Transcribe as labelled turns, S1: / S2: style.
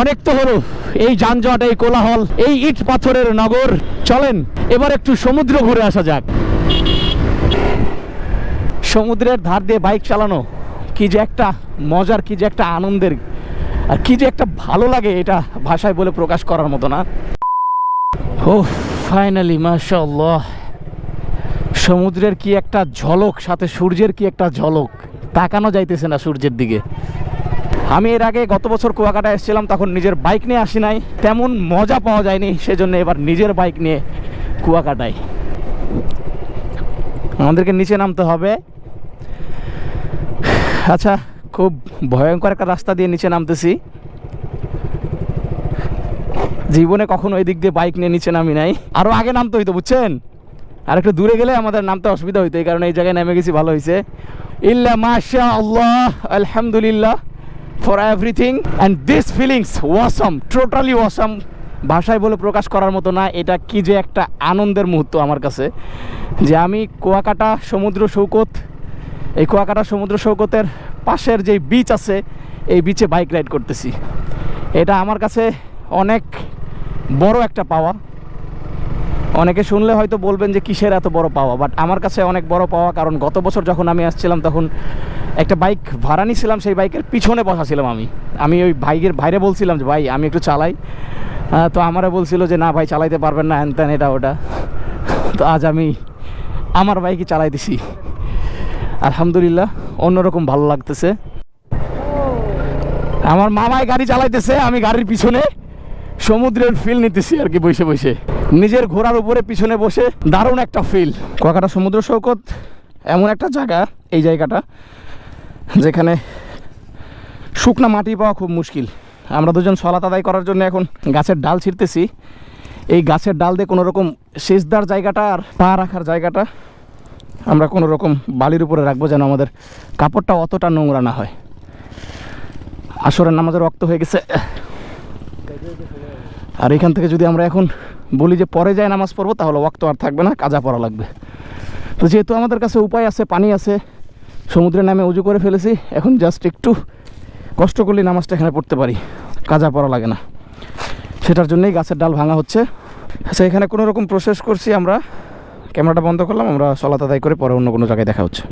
S1: অনেক তো হলো। এই যানজট, এই কোলাহল, এই ইট পাথরের নগর। চলেন, এবার একটু সমুদ্র ঘুরে আসা যাক। সমুদ্রের ধার দিয়ে বাইক চালানো, কি যে একটা মজার, কি যে একটা আনন্দের, আর কি যে একটা ভালো লাগে এটা ভাষায় বলে প্রকাশ করার মতো না। ও ফাইনালি মাশাল্লাহ সমুদ্রের কি একটা ঝলক, সাথে সূর্যের কি একটা ঝলক? তাকানো যাইতেছে না সূর্যের দিকে। আমি এর আগে গত বছর কুয়াকাটা এসেছিলাম, তখন নিজের বাইক নিয়ে আসি নাই। তেমন মজা পাওয়া যায়নি, সেজন্য এবার নিজের বাইক নিয়ে কুয়াকাটায়। আমাদেরকে নিচে নামতে হবে। আচ্ছা খুব ভয়ঙ্কর একটা রাস্তা দিয়ে নিচে নামতেছি। জীবনে কখনো ওই দিক দিয়ে বাইক নিয়ে নিচে নামি নাই। আরও আগে নামতে হইতো, বুঝছেন? আর একটু দূরে গেলে আমাদের নামতে অসুবিধা হইতো, এই কারণে এই জায়গায় নেমে গেছি, ভালো হয়েছে ইল্লা মাশা আল্লাহ আলহামদুলিল্লাহ। For everything and this feelings awesome totally awesome ভাষায় বলে প্রকাশ করার মতো না, এটা কি যে একটা আনন্দের মুহূর্ত আমার কাছে। যে আমি কুয়াকাটা সমুদ্র সৈকত, এই কুয়াকাটা সমুদ্র সৈকতের পাশের যে বিচ আছে, এই বিচে বাইক রাইড করতেছি। এটা আমার কাছে অনেক বড় একটা পাওয়া অনেকে শুনলে হয়তো বলবেন যে কিসের এত বড় পাওয়া? বাট আমার কাছে অনেক বড় পাওয়া, কারণ গত বছর যখন আমি আসছিলাম, তখন একটা বাইক ভাড়া নিয়েছিলাম সেই বাইকের পিছনে বসা ছিলাম আমি। আমি ওই বাইকের বাইরে বলছিলাম যে, ভাই, আমি একটু চালাই। তো আমারা বলছিল যে, না ভাই, চালাইতে পারবেন না হ্যান ত্যান এটা, ওটা। তো আজ আমি আমার বাইকই চালাই দিছি। আলহামদুলিল্লাহ, অন্যরকম ভালো লাগতেছে। আমার মামাই গাড়ি চালাইতেছে, আমি গাড়ির পিছনে। সমুদ্রের ফিল নিতেছি আর কি বসে বসে। নিজের ঘোড়ার উপরে পিছনে বসে দারুণ একটা ফিল কুয়াকাটা সমুদ্র সৈকত, এমন একটা জায়গা, এই জায়গাটা, যেখানে শুকনা মাটি পাওয়া খুব মুশকিল। আমরা দুজন সলাত আদায় করার জন্য এখন গাছের ডাল ছিঁড়তেছি। এই গাছের ডাল দিয়ে কোনো রকম সেচদার জায়গাটা আর পা রাখার জায়গাটা আমরা কোনো রকম বালির উপরে রাখব যেন আমাদের কাপড়টা অতটা নোংরা না হয়। আসরের নামাজের রক্ত হয়ে গেছে। আর এখান থেকে যদি আমরা এখন বলি যে পরে যায় নামাজ পড়ব, তাহলে ওয়াক্ত আর থাকবে না, কাজা পড়া লাগবে। তো যেহেতু আমাদের কাছে উপায় আছে, পানি আছে সমুদ্রে নামে উজু করে ফেলেছি, এখন জাস্ট একটু কষ্ট করলে নামাজটা এখানে পড়তে পারি, কাজা পড়া লাগে না। সেটার জন্যই গাছের ডাল ভাঙা হচ্ছে। আচ্ছা এখানে কোনো রকম প্রসেস করছি আমরা? ক্যামেরাটা বন্ধ করলাম, আমরা সলাত করে পরে অন্য কোনো জায়গায় দেখা হচ্ছে।